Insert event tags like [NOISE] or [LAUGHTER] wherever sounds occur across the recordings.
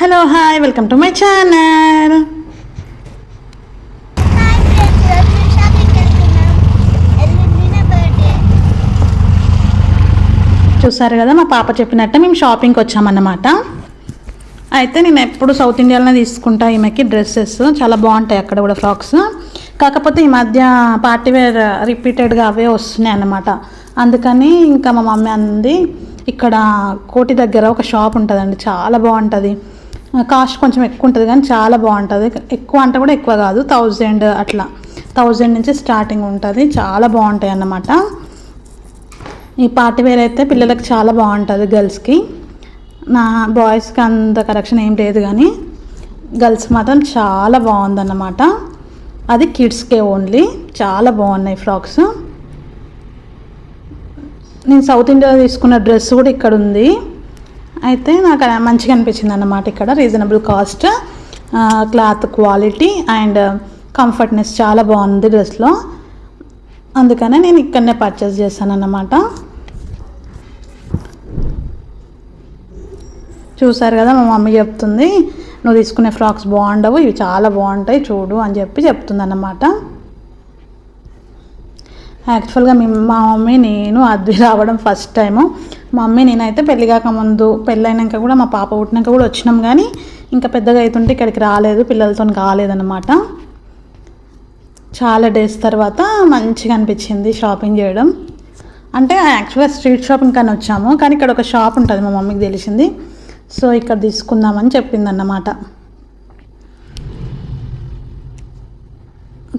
Hello hi welcome to my channel. చూసారు కదా మా పాప చెప్పినట్టు మేము షాపింగ్కి వచ్చామన్నమాట. అయితే నేను ఎప్పుడు సౌత్ ఇండియాలోనే తీసుకుంటా ఈమెకి డ్రెస్సెస్ చాలా బాగుంటాయి అక్కడ కూడా ఫ్రాక్స్ కాకపోతే ఈ మధ్య పార్టీ వేర్ రిపీటెడ్గా అవే వస్తున్నాయి అన్నమాట. అందుకని ఇంకా మా మమ్మీ అంది ఇక్కడ కోటి దగ్గర ఒక షాప్ ఉంటుందండి చాలా బాగుంటుంది. కాస్ట్ కొంచెం ఎక్కువ ఉంటుంది కానీ చాలా బాగుంటుంది. ఎక్కువ అంటే కూడా ఎక్కువ కాదు థౌజండ్ అట్లా. థౌజండ్ నుంచి స్టార్టింగ్ ఉంటుంది. చాలా బాగుంటాయి అన్నమాట. ఈ పార్టీ వేర్ అయితే పిల్లలకి చాలా బాగుంటుంది గర్ల్స్కి. నా బాయ్స్కి అంత కరెక్షన్ ఏం లేదు కానీ గర్ల్స్ మాత్రం చాలా బాగుందన్నమాట. అది కిడ్స్కే ఓన్లీ. చాలా బాగున్నాయి ఫ్రాక్స్. నేను సౌత్ ఇండియాలో తీసుకున్న డ్రెస్ కూడా ఇక్కడ ఉంది అయితే నాకు మంచిగా అనిపించింది అన్నమాట ఇక్కడ. Reasonable cost cloth quality and comfortness చాలా బాగుంది డ్రెస్లో అందుకనే నేను ఇక్కడనే పర్చేస్ చేశాను అన్నమాట. చూసారు కదా మా మమ్మీ చెప్తుంది నువ్వు తీసుకునే ఫ్రాక్స్ బాగుండవు ఇవి చాలా బాగుంటాయి చూడు అని చెప్పి చెప్తుంది అన్నమాట. యాక్చువల్గా మీ మా మమ్మీ నేను అద్వి రావడం ఫస్ట్ టైము మా మమ్మీ నేనైతే పెళ్ళి కాకముందు పెళ్ళైనాక కూడా మా పాప పుట్టినాక కూడా వచ్చినాం కానీ ఇంకా పెద్దగా అవుతుంటే ఇక్కడికి రాలేదు పిల్లలతో కాలేదన్నమాట. చాలా డేస్ తర్వాత మంచిగా అనిపించింది షాపింగ్ చేయడం. అంటే యాక్చువల్గా స్ట్రీట్ షాపింగ్ కానీ వచ్చాము కానీ ఇక్కడ ఒక షాప్ ఉంటుంది మా మమ్మీకి తెలిసింది. సో ఇక్కడ తీసుకుందామని చెప్పిందన్నమాట.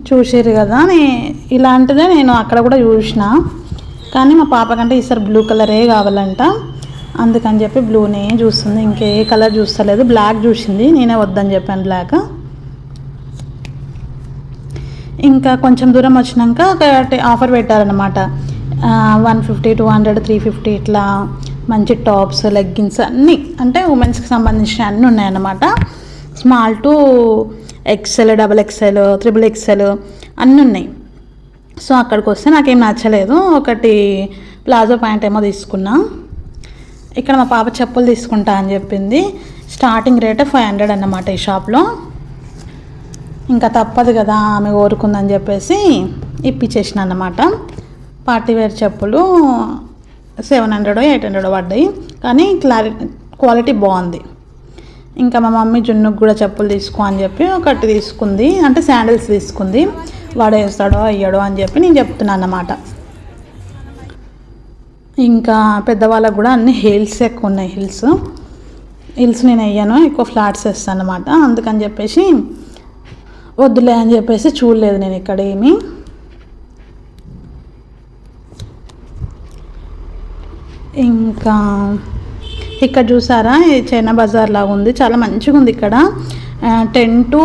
చూసారు కదా నే ఇలాంటిదే నేను అక్కడ కూడా చూసిన. కానీ మా పాప కంటే ఈసారి బ్లూ కలరే కావాలంట. అందుకని చెప్పి బ్లూనే చూస్తుంది. ఇంకే కలర్ చూస్తలేదు. బ్లాక్ చూసింది. నేనే వద్దని చెప్పాను బ్లాక్ ఇంకా కొంచెం దూరం వచ్చినాక ఆఫర్ పెట్టారనమాట one fifty two hundred three fifty ఇట్లా మంచి టాప్స్ లెగ్గిన్స్ అన్నీ. అంటే ఉమెన్స్కి సంబంధించిన అన్నీ ఉన్నాయన్నమాట. Small to XL double XL triple XL అన్నీ ఉన్నాయి. సో అక్కడికి వస్తే నాకేం నచ్చలేదు. ఒకటి ప్లాజో ప్యాంట్ ఏమో తీసుకున్నా. ఇక్కడ మా పాప చెప్పులు తీసుకుంటా అని చెప్పింది. స్టార్టింగ్ రేట్ ఫైవ్ హండ్రెడ్ అన్నమాట ఈ షాప్లో. ఇంకా తప్పదు కదా ఆమె కోరుకుందని చెప్పేసి ఇప్పించేసిన అన్నమాట. పార్టీ వేర్ చెప్పులు సెవెన్ హండ్రెడ్ ఎయిట్ హండ్రెడ్ పడ్డాయి. కానీ క్లారి క్వాలిటీ బాగుంది. ఇంకా మా మమ్మీ జున్నుకు కూడా చెప్పులు తీసుకో అని చెప్పి ఒకటి తీసుకుంది. అంటే శాండిల్స్ తీసుకుంది. వాడేస్తాడో అయ్యాడో అని చెప్పి నేను చెప్తున్నాను అన్నమాట. ఇంకా పెద్దవాళ్ళకు కూడా అన్ని హిల్స్ ఎక్కువ ఉన్నాయి హిల్స్. హిల్స్ నేను అయ్యాను ఎక్కువ ఫ్లాట్స్ వేస్తాను అనమాట అందుకని చెప్పేసి వద్దులే అని చెప్పేసి చూడలేదు నేను ఇక్కడ ఏమి ఇంకా ఇక్కడ చూసారా చైనా బజార్ లాగా ఉంది చాలా మంచిగా ఉంది ఇక్కడ ten to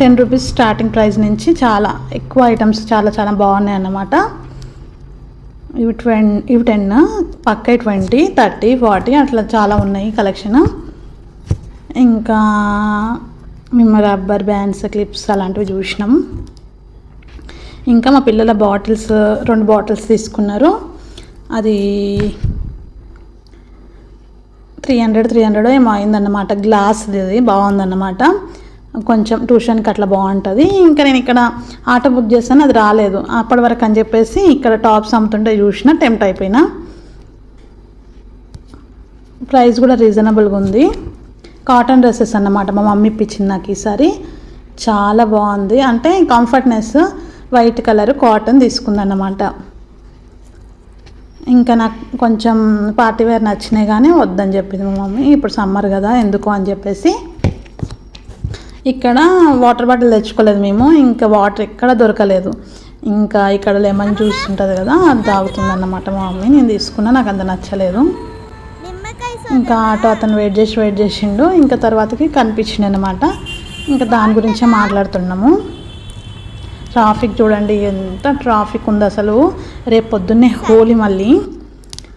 ten rupees starting price నుంచి చాలా ఎక్కువ ఐటమ్స్ చాలా చాలా బాగున్నాయి అన్నమాట. ఇవి ట్వెన్ ఇవి టెన్ పక్క ట్వంటీ థర్టీ ఫార్టీ అట్లా చాలా ఉన్నాయి కలెక్షన్. ఇంకా మేము రబ్బర్ బ్యాండ్స్ క్లిప్స్ అలాంటివి చూసినాం. ఇంకా మా పిల్లల బాటిల్స్ రెండు బాటిల్స్ తీసుకున్నారు. అది త్రీ హండ్రెడ్ త్రీ హండ్రెడ్ ఏమో అయిందన్నమాట. గ్లాస్ది అది బాగుందన్నమాట. కొంచెం ట్యూషన్కి అట్లా బాగుంటుంది. ఇంకా నేను ఇక్కడ ఆటో బుక్ చేస్తాను అది రాలేదు. అప్పటి వరకు అని చెప్పేసి ఇక్కడ టాప్స్ అమ్ముతుంటే చూసిన టెంప్ట్ అయిపోయినా. ప్రైస్ కూడా రీజనబుల్గా ఉంది. కాటన్ డ్రెస్సెస్ అన్నమాట మా మమ్మీ ఇప్పించింది నాకు ఈసారి. చాలా బాగుంది. అంటే కంఫర్ట్నెస్ వైట్ కలర్ కాటన్ తీసుకుందన్నమాట. ఇంకా నాకు కొంచెం పార్టీవేర్ నచ్చినాయి కానీ వద్దని చెప్పింది మా మమ్మీ. ఇప్పుడు సమ్మర్ కదా ఎందుకు అని చెప్పేసి ఇక్కడ వాటర్ బాటిల్ తెచ్చుకోలేదు మేము ఇంకా వాటర్ ఎక్కడ దొరకలేదు. ఇంకా ఇక్కడ లెమన్ జ్యూస్ ఉంటుంది కదా అది తాగుతుంది అన్నమాట మా మమ్మీ. నేను తీసుకున్నా నాకు అంత నచ్చలేదు. ఇంకా ఆటో అతను వెయిట్ చేసి వెయిట్ చేసిండు. ఇంకా తర్వాతకి కనిపించింది అనమాట ఇంకా దాని గురించే మాట్లాడుతున్నాము. ట్రాఫిక్ చూడండి ఎంత ట్రాఫిక్ ఉంది అసలు. రేపు పొద్దున్నే హోలీ మళ్ళీ.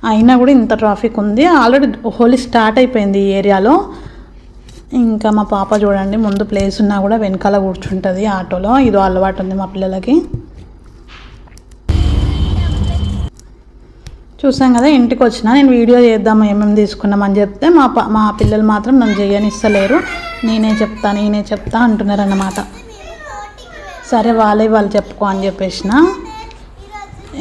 అయినా కూడా ఇంత ట్రాఫిక్ ఉంది. ఆల్రెడీ హోలీ స్టార్ట్ అయిపోయింది ఈ ఏరియాలో ఇంకా మా పాప చూడండి ముందు ప్లేస్ ఉన్నా కూడా వెనకాల కూర్చుంటుంది ఆటోలో. ఇదో అలవాటు ఉంది మా పిల్లలకి. చూసాం కదా ఇంటికి వచ్చిన నేను వీడియో చేద్దాం ఏమేమి తీసుకున్నామని చెప్తే మా మా పిల్లలు మాత్రం నన్ను చేయనిస్తలేరు నేనే చెప్తా నేనే చెప్తా అంటున్నారు అన్నమాట సరే వాళ్ళే వాళ్ళు చెప్పుకో అని చెప్పేసిన.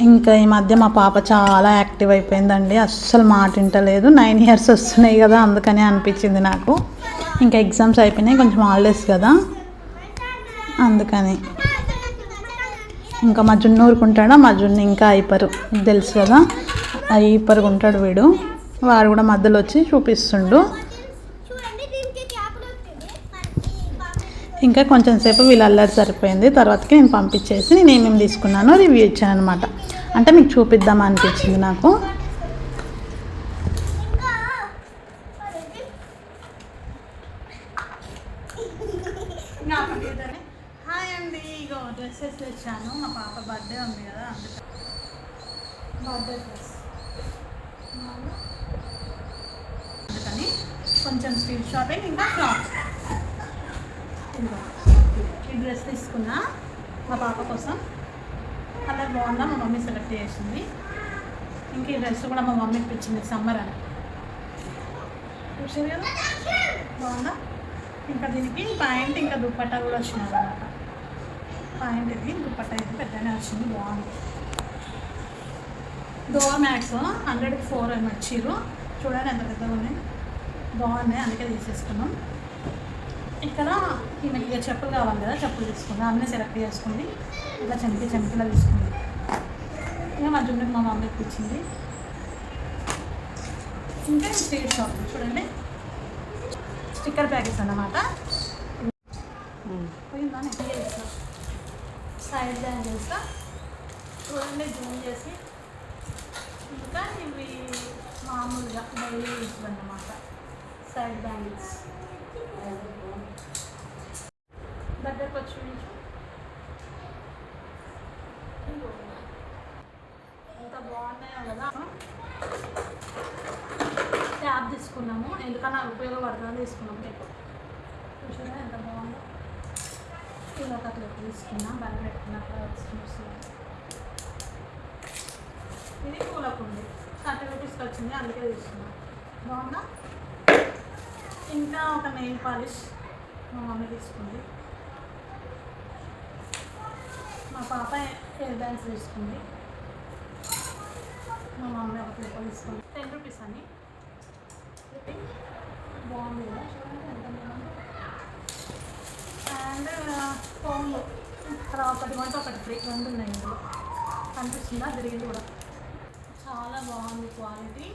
ఇంకా ఈ మధ్య మా పాప చాలా యాక్టివ్ అయిపోయిందండి. అస్సలు మాట వింటలేదు. నైన్ ఇయర్స్ వస్తున్నాయి కదా అందుకనే అనిపించింది నాకు. ఇంకా ఎగ్జామ్స్ అయిపోయినాయి కొంచెం హాలిడేస్ కదా. అందుకని. ఇంకా మా జున్ను ఊరుకుంటాడా? మా జున్ను ఇంకా అయిపరు తెలుసు కదా. అయిపరుగా ఉంటాడు వీడు. వాడు కూడా మధ్యలో వచ్చి చూపిస్తుండు. ఇంకా కొంచెం సేపు వీళ్ళు అల్లరి సరిపోయింది. తర్వాతకి నేను పంపించేసి నేను ఏమేమి తీసుకున్నానో రివ్యూ ఇచ్చాను అనమాట అంటే మీకు చూపిద్దాం అనిపించింది నాకు ఇంకా హాయ్ అండి ఇగో డ్రెస్సెస్ తెచ్చాను మా పాప బర్త్డే ఉంది కదా అందుకని బర్త్డే డ్రెస్ అందుకని కొంచెం స్ట్రీట్ షాపింగ్ ఇంకా ఫ్రాక్స్ ఇదిగో ఈ డ్రెస్ తీసుకున్నా మా పాప కోసం కలర్ బాగుందా మా మమ్మీ సెలెక్ట్ చేసింది ఇంక ఈ డ్రెస్ కూడా మా మమ్మీ ఇప్పించింది సమ్మర్ అని చూసారు కదా బాగుందా? ఇంకా దీనికి ప్యాంట్ ఇంకా దుప్పట్టా కూడా వచ్చినాయి అనమాట ప్యాంట్ ఇది దుప్పట్టా అయితే పెద్దనే వచ్చింది బాగుంది. డోర్ మ్యాట్స్ హండ్రెడ్కి ఫోర్ అని వచ్చిర్రు. చూడండి ఎంత పెద్దగా ఉన్నాయి బాగున్నాయి అందుకే తీసేసుకున్నాం. ఇక్కడ ఈమెకి ఇక చెప్పులు కావాలి కదా చెప్పులు తీసుకుంది. అన్నీ సెలెక్ట్ చేసుకుంది. ఇట్లా చెంకి చెంకిలా తీసుకుంది. ఇంకా మా జున్నుకి మా మమ్మీ ఇప్పించింది ఇంకా స్ట్రీట్ షాప్ చూడండి. స్టిక్కర్ ప్యాకెట్స్ అన్నమాట. పోయిందా? సైడ్ బ్యాంగిల్స్ చూడండి జూమ్ చేసి. ఇంకా ఇవి మామూలుగా డైలీ యూస్ అన్నమాట. సైడ్ బ్యాంగిల్స్ దగ్గరకు వచ్చి చూపించు. ఎంత బాగున్నాయో కదా ట్యాబ్ తీసుకున్నాము. ఎందుకన్నా ఉపయోగపడుతుందని తీసుకున్నాము మీకు చూసారా ఎంత బాగుందో? ఇలా అట్లా తీసుకున్నా తీసుకున్నాం బల్ల పెట్టుకున్నప్పుడు వస్తుంది ఇది పూలకుంది థర్టీ రూపీస్కి వచ్చింది అందుకే తీసుకున్నాం. బాగుందా? ఇంకా ఒక నెయిల్ పాలిష్ మా మమ్మీ తీసుకుంది. మా పాప హెయిర్ బ్యాండ్స్ తీసుకుంది. మా మమ్మీ ఒక పేపర్ తీసుకుంది. టెన్ రూపీస్ అని. బాగుంది కదా అండ్ ఫోన్లు ఒకటి కొంటే ఒకటి ఫ్రీ రెండు ఉన్నాయి ఇందులో కనిపిస్తుందా తిరిగింది కూడా చాలా బాగుంది క్వాలిటీ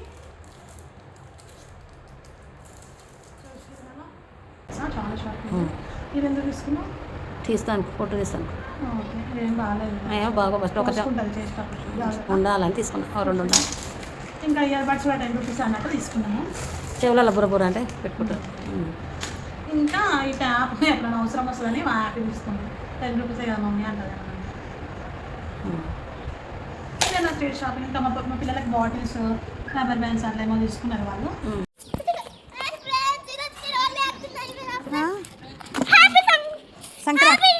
చాలా షాపింగ్ ఇది ఎందుకు తీసుకున్నావు తీస్తాను ఫోటో తీస్తాను. బాగా ఫస్ట్ ఒక చూసుకుంటాను చేసేటప్పుడు జాగ్రత్త. ఉండాలని తీసుకున్నాను రెండు ఉండాలి. ఇంకా ఇయర్ బడ్స్ టెన్ రూపీస్ అన్నట్టు తీసుకున్నాము. చెవులలో బుర్ర అంటే పెట్టుకుంటారు. ఇంకా ఈ ట్యాప్ [LAUGHS] ఎప్పుడైనా అవసరం వస్తుందని మా యాప్ తీసుకుంది. టెన్ రూపీసే కదా మమ్మీ నా స్ట్రీట్ షాపింగ్ ఇంకా మా మా పిల్లలకి బాటిల్స్ రబ్బర్ బ్యాండ్స్ అట్లా ఏమో తీసుకున్నారు వాళ్ళు. ఆ, సంక్రాంతి.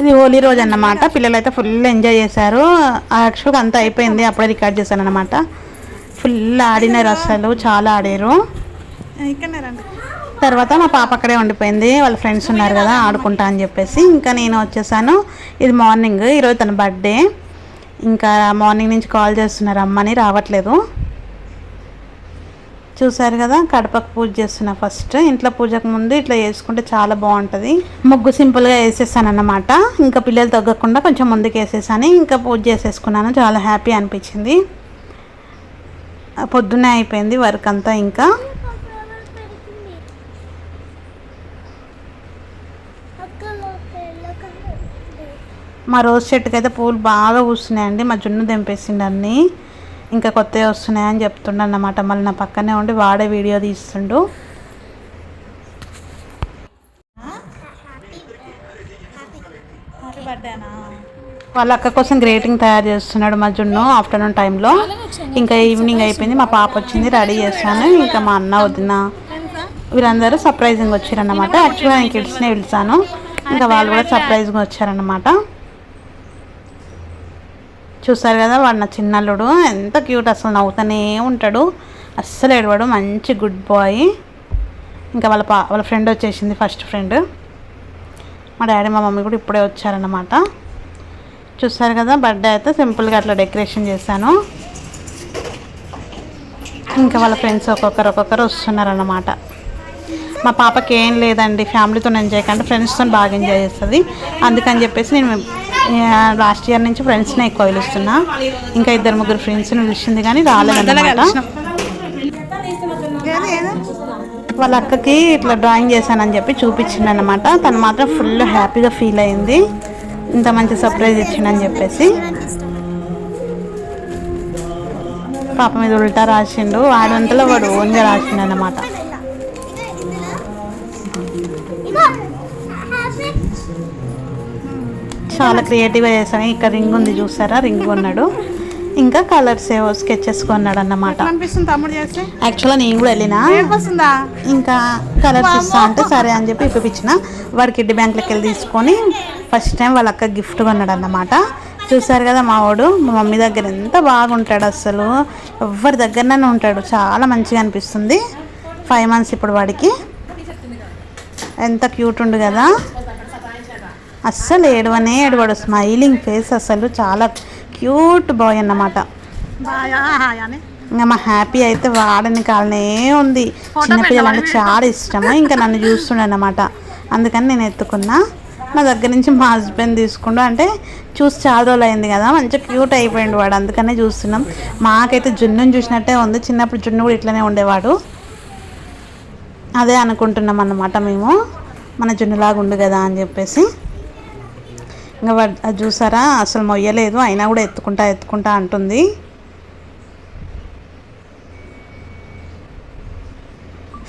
ఇది హోలీ రోజు అన్నమాట పిల్లలు అయితే ఫుల్ ఎంజాయ్ చేశారు. యాక్చువల్గా అంతా అయిపోయింది. అప్పుడే రికార్డ్ చేశాను అనమాట ఫుల్ ఆడినారు అసలు చాలా ఆడారు. తర్వాత మా పాప అక్కడే ఉండిపోయింది వాళ్ళ ఫ్రెండ్స్ ఉన్నారు కదా ఆడుకుంటా అని చెప్పేసి. ఇంకా నేను వచ్చేసాను. ఇది మార్నింగ్ ఈరోజు తన బర్త్డే. ఇంకా మార్నింగ్ నుంచి కాల్ చేస్తున్నారు అమ్మని రావట్లేదు. చూసారు కదా కడపకు పూజ చేస్తున్నా ఫస్ట్. ఇంట్లో పూజకు ముందు ఇట్లా చేసుకుంటే చాలా బాగుంటుంది. ముగ్గు సింపుల్గా వేసేసాను అన్నమాట ఇంకా పిల్లలు తగ్గకుండా కొంచెం ముందుకు వేసేసాను. ఇంకా పూజ చేసేసుకున్నాను చాలా హ్యాపీ అనిపించింది. ఆ, పొద్దున్నే అయిపోయింది వర్క్ అంతా ఇంకా. మా రోజ్ చెట్టుకి అయితే పూలు బాగా పూస్తున్నాయండి. మా జున్ను తెంపేసిండు అన్నీ. ఇంకా కొత్తవి వస్తున్నాయని చెప్తుండ అన్నమాట మళ్ళీ నా పక్కనే ఉండి వాడే వీడియో తీస్తుండు. వాళ్ళ అక్క కోసం గ్రేటింగ్ తయారు చేస్తున్నాడు మా జున్ను ఆఫ్టర్నూన్ టైంలో. ఇంకా ఈవినింగ్ అయిపోయింది మా పాప వచ్చింది రెడీ చేస్తాను. ఇంకా మా అన్న వదిన వీళ్ళందరూ సర్ప్రైజింగ్ వచ్చారన్నమాట. యాక్చువల్గా నేను కిడ్స్నే పిలిచాను ఇంకా వాళ్ళు కూడా సర్ప్రైజ్గా వచ్చారన్నమాట. చూసారు కదా వాడు నా చిన్నల్లుడు ఎంత క్యూట్ అసలు నవ్వుతూనే ఉంటాడు. అస్సలు ఏడవాడు మంచి గుడ్ బాయ్ ఇంకా వాళ్ళ పా వాళ్ళ ఫ్రెండ్ వచ్చేసింది ఫస్ట్ ఫ్రెండ్ మా డాడీ మా మమ్మీ కూడా ఇప్పుడే వచ్చారన్నమాట. చూస్తారు కదా బర్త్డే అయితే సింపుల్గా అట్లా డెకరేషన్ చేశాను. ఇంకా వాళ్ళ ఫ్రెండ్స్ ఒక్కొక్కరు ఒక్కొక్కరు వస్తున్నారన్నమాట. మా పాపకి ఏం లేదండి ఫ్యామిలీతో ఎంజాయ్ కంటే ఫ్రెండ్స్తో బాగా ఎంజాయ్ చేస్తుంది. అందుకని చెప్పేసి నేను లాస్ట్ ఇయర్ నుంచి ఫ్రెండ్స్ని ఎక్కువ పిలుస్తున్నా ఇంకా ఇద్దరు ముగ్గురు ఫ్రెండ్స్ని పిలిచింది కానీ రాలేదన్నమాట. వాళ్ళ అక్కకి ఇట్లా డ్రాయింగ్ చేశానని చెప్పి చూపించింది అనమాట తను మాత్రం ఫుల్ హ్యాపీగా ఫీల్ అయింది. ఇంత మంచి సర్ప్రైజ్ ఇచ్చిండని చెప్పేసి పాప మీద ఉల్టా రాసిండు. ఆడంతలో వాడు ఓన్గా రాసిండు అన్నమాట చాలా క్రియేటివ్గా చేశాను. ఇక్కడ రింగ్ ఉంది చూసారా? రింగ్ కొన్నాడు. ఇంకా కలర్స్ ఏవో స్కెచెస్ కొన్నాడు అన్నమాట యాక్చువల్గా నేను కూడా వెళ్ళినా. ఇంకా కలర్స్ ఇస్తా అంటే సరే అని చెప్పి ఇప్పించిన వాడు కిడ్డీ బ్యాంక్లోకి వెళ్ళి తీసుకొని ఫస్ట్ టైం వాళ్ళ అక్క గిఫ్ట్ కొన్నాడు అన్నమాట చూసారు కదా మా వాడు మా మమ్మీ దగ్గర ఎంత బాగుంటాడు అసలు ఎవరి దగ్గరనే ఉంటాడు. చాలా మంచిగా అనిపిస్తుంది. ఫైవ్ మంత్స్ ఇప్పుడు వాడికి. ఎంత క్యూట్ ఉండు కదా. అస్సలు ఏడవనే ఏడవాడు. స్మైలింగ్ ఫేస్ అసలు చాలా క్యూట్ బాయ్ అన్నమాట. ఇంకా మా హ్యాపీ అయితే వాడని కాలనే ఉంది. చిన్నపిల్లలు అంటే చాలా ఇష్టము. ఇంకా నన్ను చూస్తుండే అనమాట అందుకని నేను ఎత్తుకున్నా. నా దగ్గర నుంచి మా హస్బెండ్ తీసుకుండు. అంటే చూసి చాలా రోజులు అయింది కదా మంచిగా క్యూట్ అయిపోయింది వాడు. అందుకనే చూస్తున్నాం. మాకైతే జున్నుని చూసినట్టే ఉంది. చిన్నప్పుడు జున్ను కూడా ఇట్లనే ఉండేవాడు. అదే అనుకుంటున్నాం అన్నమాట మేము. మన జున్నులాగా ఉండు కదా అని చెప్పేసి. ఇంకా అది చూసారా? అసలు మొయ్యలేదు. అయినా కూడా ఎత్తుకుంటా ఎత్తుకుంటా అంటుంది.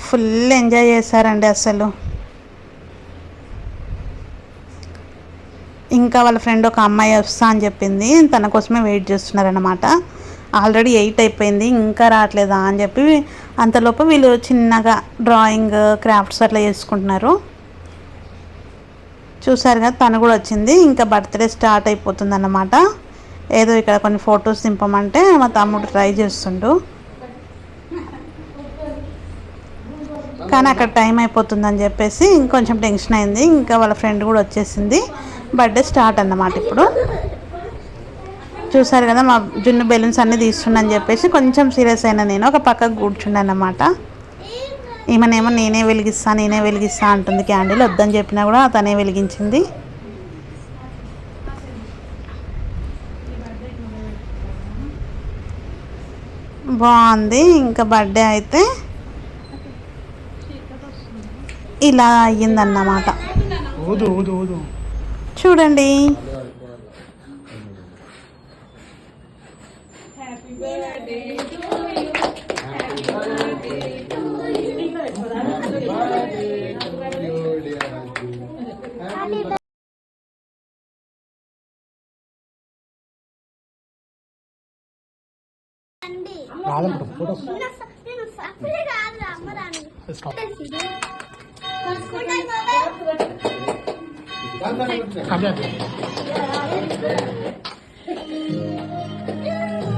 ఫుల్ ఎంజాయ్ చేశారండి అసలు. ఇంకా వాళ్ళ ఫ్రెండ్ ఒక అమ్మాయి వస్తా అని చెప్పింది. తన కోసమే వెయిట్ చేస్తున్నారనమాట ఆల్రెడీ ఎయిట్ అయిపోయింది. ఇంకా రావట్లేదా అని చెప్పి అంతలోపు వీళ్ళు చిన్నగా డ్రాయింగ్ క్రాఫ్ట్స్ అట్లా చేసుకుంటున్నారు. చూసారు కదా తను కూడా వచ్చింది. ఇంకా బర్త్డే స్టార్ట్ అయిపోతుంది అన్నమాట ఏదో ఇక్కడ కొన్ని ఫొటోస్ దింపమంటే మా తమ్ముడు ట్రై చేస్తుండు. కానీ అక్కడ టైం అయిపోతుందని చెప్పేసి ఇంకొంచెం టెన్షన్ అయింది. ఇంకా వాళ్ళ ఫ్రెండ్ కూడా వచ్చేసింది. బర్త్డే స్టార్ట్ అన్నమాట ఇప్పుడు. చూసారు కదా మా జున్ను బెలూన్స్ అన్నీ తీస్తుండని చెప్పేసి కొంచెం సీరియస్ అయినా నేను. ఒక పక్కకు కూర్చుండే ఈమెనేమో నేనే వెలిగిస్తా నేనే వెలిగిస్తా అంటుంది క్యాండిల్. వద్దని చెప్పినా కూడా తనే వెలిగించింది. బాగుంది. ఇంకా బర్త్డే అయితే ఇలా అయ్యిందన్నమాట. 아무것도 못 받았어. 났어 플레가 아니라 안 받았니? 어, 어, 가면 돼. 어,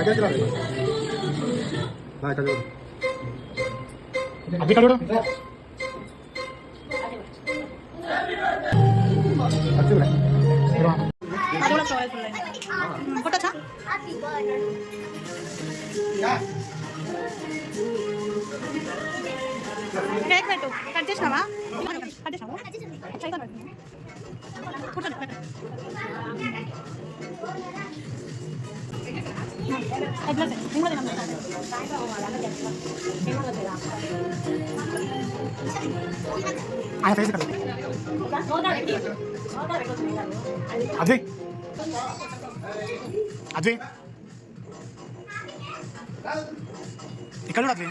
ఇక్కడ చూడు అది లోపల అది రా. ఉన్నా. హలో, అమ్మ, అమ్మ. దగ్గరికి రా. రా ఇక్కడ చూడు అది ఇక్కడ చూడు అది చూడు ఇదిగో. కొట్టచ్చా హ్యాపీ బర్త్డే కేక్ పెట్టు కట్ చేసినావా కట్ చేసినావా కూర్చోండి, పెట్టు. ఎట్లా చేయి? నేను కూడా తినను. ఆయన ఫేస్ కదా అది అది ఇక్కడ చూడు అది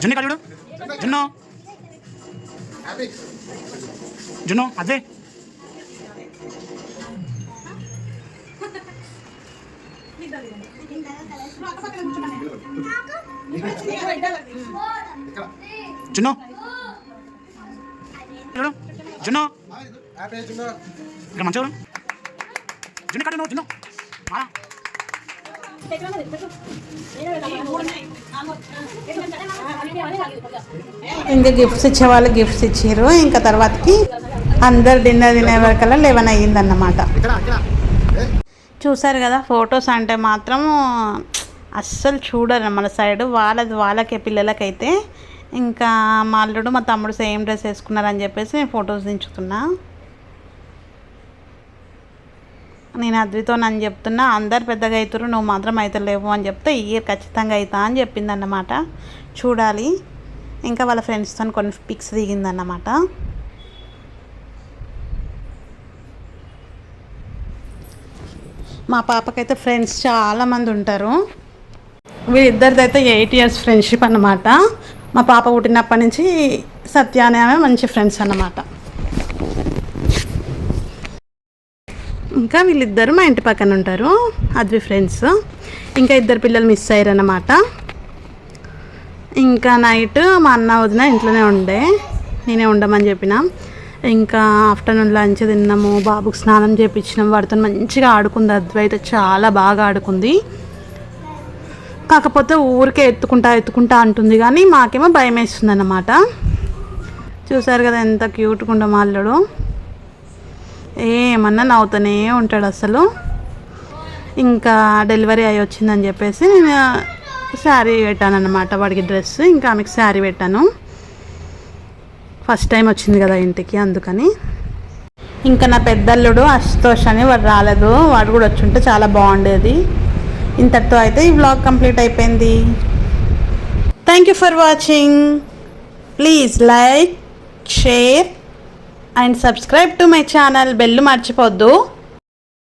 జున్ను ఇక్కడ చూడు. జున్ను. జున్ను అదే ఇక్కడ మంచిగా జున్ను మా ఇంకా గిఫ్ట్స్ ఇచ్చే వాళ్ళు గిఫ్ట్స్ ఇచ్చారు ఇంకా తర్వాతకి అందరు డిన్నర్ తినే వరకల్లా లెవెన్ అయ్యిందన్నమాట. చూసారు కదా ఫొటోస్ అంటే మాత్రం అస్సలు చూడరు మన సైడ్. వాళ్ళది వాళ్ళకే పిల్లలకైతే. ఇంకా మా అల్లుడు మా తమ్ముడు సేమ్ డ్రెస్ వేసుకున్నారని చెప్పేసి నేను ఫొటోస్ దించుతున్నా. నేను అద్వితో నన్ను చెప్తున్నా అందరు పెద్దగా అవుతారు నువ్వు మాత్రం అయితే లేవు అని చెప్తే ఈ ఇయర్ ఖచ్చితంగా అవుతా అని చెప్పిందన్నమాట. చూడాలి. ఇంకా వాళ్ళ ఫ్రెండ్స్తో కొన్ని పిక్స్ దిగిందన్నమాట. మా పాపకైతే ఫ్రెండ్స్ చాలామంది ఉంటారు. వీళ్ళిద్దరిది అయితే ఎయిట్ ఇయర్స్ ఫ్రెండ్షిప్ అన్నమాట. మా పాప పుట్టినప్పటి నుంచి సత్య అనే ఆమె మంచి ఫ్రెండ్స్ అన్నమాట. ఇంకా వీళ్ళిద్దరు మా ఇంటి పక్కన ఉంటారు. అద్వి ఫ్రెండ్స్ ఇంకా ఇద్దరు పిల్లలు మిస్ అయ్యారన్నమాట. ఇంకా నైట్ మా అన్న వదిన ఇంట్లోనే ఉండే. నేనే ఉండమని చెప్పిన. ఇంకా ఆఫ్టర్నూన్ లంచ్ తిన్నాము బాబుకి స్నానం చేపించినాం వాడితో మంచిగా ఆడుకుంది అద్వైత చాలా బాగా ఆడుకుంది. కాకపోతే ఊరికే ఎత్తుకుంటా ఎత్తుకుంటా అంటుంది కానీ మాకేమో భయం వేస్తుంది అన్నమాట చూసారు కదా ఎంత క్యూట్గా ఉండే మాల్లడు ఏమన్నా నవ్వుతూనే ఉంటాడు అసలు. ఇంకా డెలివరీ అయి వచ్చిందని చెప్పేసి నేను శారీ పెట్టాను అనమాట వాడికి డ్రెస్ ఇంకా ఆమెకు శారీ పెట్టాను. ఫస్ట్ టైం వచ్చింది కదా ఇంటికి అందుకని. ఇంకా నా పెద్దల్లుడు అశుతోష్ అని వాడు రాలేదు. వాడు కూడా వచ్చి ఉంటే చాలా బాగుండేది. ఇంతటితో అయితే ఈ వ్లాగ్ కంప్లీట్ అయిపోయింది. Thank you for watching please like share and subscribe to my channel bell మర్చిపోద్దు.